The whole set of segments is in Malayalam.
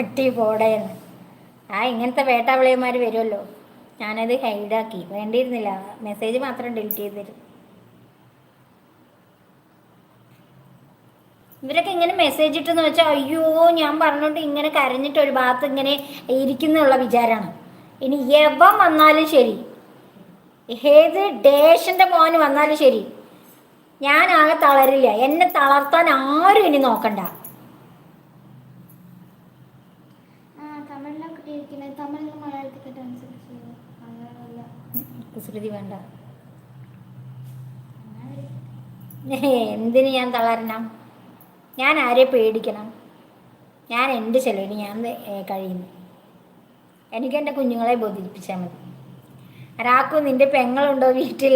പട്ടി പോടയെന്ന് ആ ഇങ്ങനത്തെ വേട്ടാവിളയന്മാർ വരുമല്ലോ ഞാനത് ഹൈഡാക്കി. വേണ്ടിയിരുന്നില്ല. മെസ്സേജ് മാത്രം ഡിലീറ്റ് ചെയ്ത് തരും ഇവരൊക്കെ ഇങ്ങനെ മെസ്സേജ് ഇട്ടെന്ന് വെച്ചാൽ അയ്യോ ഞാൻ പറഞ്ഞോണ്ട് ഇങ്ങനെ കരഞ്ഞിട്ട് ഒരു ഭാഗത്ത് ഇങ്ങനെ ഇരിക്കുന്നുള്ള വിചാരമാണ് ഇനി എവം വന്നാലും ശരി. ഏത് ഡേഷന്റെ മോൻ വന്നാലും ശരി. ഞാൻ ആകെ തളരില്ല. എന്നെ തളർത്താൻ ആരും ഇനി നോക്കണ്ട. കുസൃതി വേണ്ട. എന്തിന് ഞാൻ തളരണം? ഞാൻ ആരെ പേടിക്കണം? ഞാൻ എന്റെ ചെലവിന് ഞാൻ കഴിയുന്നു. എനിക്ക് എന്റെ കുഞ്ഞുങ്ങളെ ബോധിപ്പിച്ചാൽ മതി. രാക്കു നിന്റെ പെങ്ങളുണ്ടോ വീട്ടിൽ?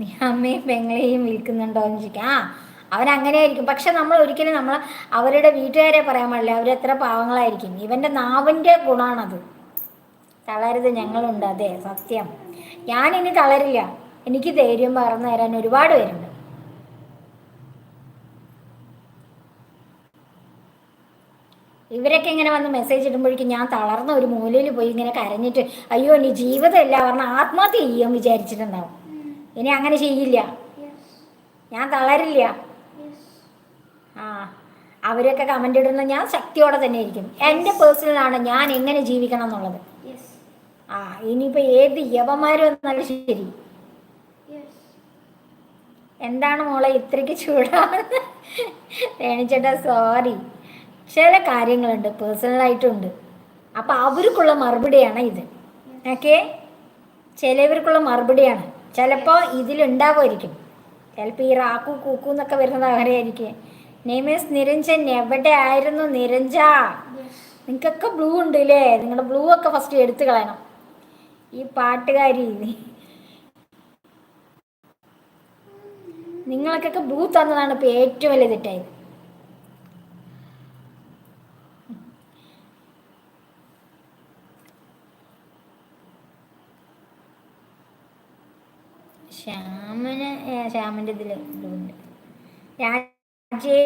നീ അമ്മയും പെങ്ങളെയും വിൽക്കുന്നുണ്ടോ എന്ന് ചോദിക്കാം. ആ അവരങ്ങനെ ആയിരിക്കും പക്ഷെ നമ്മൾ ഒരിക്കലും നമ്മൾ അവരുടെ വീട്ടുകാരെ പറയാൻ പാടില്ല. അവരെത്ര പാവങ്ങളായിരിക്കും. ഇവന്റെ നാവിന്റെ ഗുണമാണത് തളരുത് ഞങ്ങളുണ്ട്. അതെ സത്യം. ഞാനിനി തളരില്ല. എനിക്ക് ധൈര്യം പകർന്നു തരാൻ ഒരുപാട് പേരുണ്ട്. ഇവരൊക്കെ ഇങ്ങനെ വന്ന് മെസ്സേജ് ഇടുമ്പോഴേക്കും ഞാൻ തളർന്ന ഒരു മൂലയിൽ പോയി ഇങ്ങനെ കരഞ്ഞിട്ട് അയ്യോ ഇനി ജീവിതമില്ല പറഞ്ഞ ആത്മഹത്യ ചെയ്യാൻ വിചാരിച്ചിട്ടുണ്ടാവും. ഇനി അങ്ങനെ ചെയ്യില്ല. ഞാൻ തളരില്ല. ആ അവരൊക്കെ കമന്റ് ഇടുന്ന ഞാൻ ശക്തിയോടെ തന്നെ ഇരിക്കും എന്റെ പേഴ്സണലാണ് ഞാൻ എങ്ങനെ ജീവിക്കണം എന്നുള്ളത്. ആ ഇനിയിപ്പോൾ ഏത് യവമാര് വന്നാലും ശരി. എന്താണ് മോളെ ഇത്രയ്ക്ക് ചൂടാണ് രേണിച്ചേട്ടാ സോറി ചില കാര്യങ്ങളുണ്ട് പേഴ്സണലായിട്ടുണ്ട് അപ്പൊ അവർക്കുള്ള മറുപടിയാണ് ഇത്. ഓക്കെ ചിലവർക്കുള്ള മറുപടിയാണ്. ചിലപ്പോൾ ഇതിലുണ്ടാവുമായിരിക്കും. ചിലപ്പോൾ ഈ റാക്കു കൂക്കു എന്നൊക്കെ വരുന്നത് അവരെയായിരിക്കും നെയ്മേഴ്സ് നിരഞ്ജൻ എവിടെ ആയിരുന്നു നിരഞ്ജ? നിങ്ങൾക്കൊക്കെ ബ്ലൂ ഉണ്ട് അല്ലേ നിങ്ങളുടെ ബ്ലൂ ഒക്കെ ഫസ്റ്റ് എടുത്തു കളയണം. ഈ പാട്ടുകാരി നിങ്ങൾക്കൊക്കെ ബൂത്ത് തന്നതാണ് ഇപ്പൊ ഏറ്റവും വലിയ തെറ്റായത് ശ്യാമന് ശ്യാമന്റെ ഇതിൽ ഇതുണ്ട് രാജേഷ്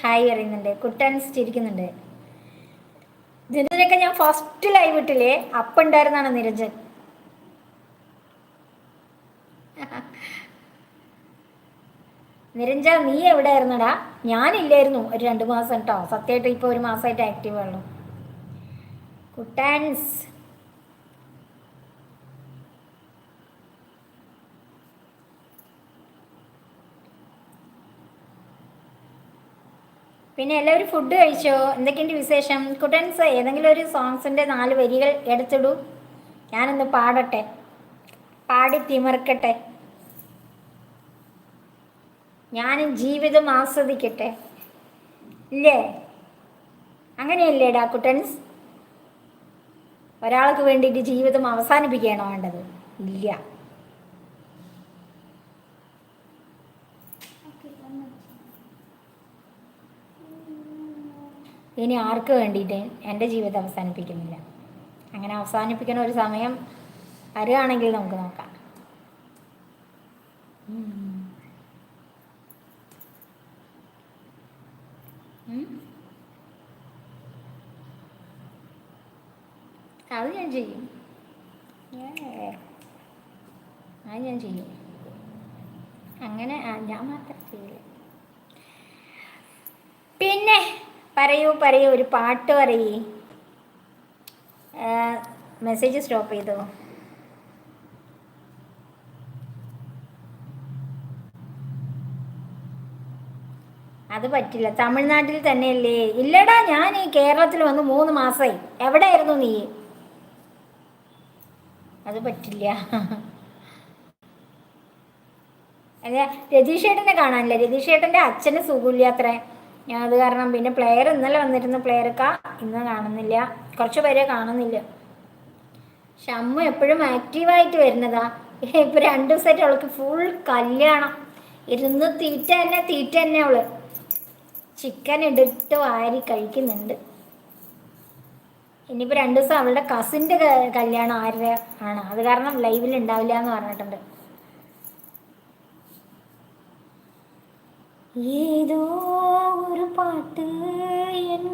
ഹായ് അറിയുന്നുണ്ട് കുട്ടൻസ് ചിരിക്കുന്നുണ്ട്. നിരഞ്ജനൊക്കെ ഞാൻ ഫസ്റ്റ് ലൈവ് ഇട്ടില്ലേ? അപ്പം ഉണ്ടായിരുന്നാണ് നിരഞ്ജൻ. നിരഞ്ജ നീ എവിടെ ആയിരുന്നടാ ഞാനില്ലായിരുന്നു ഒരു രണ്ട് മാസം കേട്ടോ സത്യമായിട്ട് ഇപ്പോൾ ഒരു മാസമായിട്ട് ആക്റ്റീവ് ആണല്ലോ കുട്ടാൻസ്. പിന്നെ എല്ലാവരും ഫുഡ് കഴിച്ചോ? എന്തൊക്കെയുണ്ട് വിശേഷം? കുട്ടൻസ് ഏതെങ്കിലും ഒരു സോങ്സിന്റെ നാല് വരികൾ എടുത്തിടൂ. ഞാനൊന്ന് പാടട്ടെ. പാടി തിമിർക്കട്ടെ. ഞാനും ജീവിതം ആസ്വദിക്കട്ടെ. ഇല്ലേ? അങ്ങനെയല്ലേടാ കുട്ടൻസ്? ഒരാൾക്ക് വേണ്ടിയിട്ട് ജീവിതം അവസാനിപ്പിക്കുകയാണോ വേണ്ടത്? ഇല്ല. ഇനി ആർക്ക് വേണ്ടിയിട്ട് എന്റെ ജീവിതം അവസാനിപ്പിക്കുന്നില്ല? അങ്ങനെ അവസാനിപ്പിക്കുന്ന ഒരു സമയം വരികയാണെങ്കിൽ നമുക്ക് നോക്കാം. അത് ഞാൻ ചെയ്യും. അത് ഞാൻ ചെയ്യും. അങ്ങനെ ഞാൻ മാത്രം ചെയ്യില്ല പിന്നെ പറയൂ പറയൂ ഒരു പാട്ട് പറയേ. മെസ്സേജ് സ്റ്റോപ്പ് ചെയ്തോ? അത് പറ്റില്ല. തമിഴ്നാട്ടിൽ തന്നെയല്ലേ? ഇല്ലടാ ഞാൻ ഈ കേരളത്തിൽ വന്ന് മൂന്ന് മാസമായി എവിടെയായിരുന്നു നീ? അത് പറ്റില്ല. അല്ല രതീഷേട്ടനെ കാണാനില്ല? രതീഷേട്ടന്റെ അച്ഛന് സുഖമില്ലാത്രേ ഞാൻ അത് കാരണം പിന്നെ പ്ലെയർ ഇന്നലെ വന്നിരുന്ന പ്ലെയറൊക്കെ ഇന്ന് കാണുന്നില്ല. കുറച്ച് പേരെ കാണുന്നില്ല. ഷമ്മു എപ്പോഴും ആക്റ്റീവായിട്ട് വരുന്നതാ. ഇപ്പൊ രണ്ടു ദിവസമായിട്ട് അവൾക്ക് ഫുൾ കല്യാണം. ഇരുന്ന് തീറ്റ തന്നെ തീറ്റ തന്നെ അവൾ. ചിക്കൻ എടുത്ത് വാരി കഴിക്കുന്നുണ്ട്. ഇനിയിപ്പോൾ രണ്ടു ദിവസം അവളുടെ കസിന്റെ കല്യാണം ആരുടെ ആണ്. അത് കാരണം ലൈവിൽ ഉണ്ടാവില്ല എന്ന് പറഞ്ഞിട്ടുണ്ട്. ഏതോ ഒരു പാട്ട് എൻ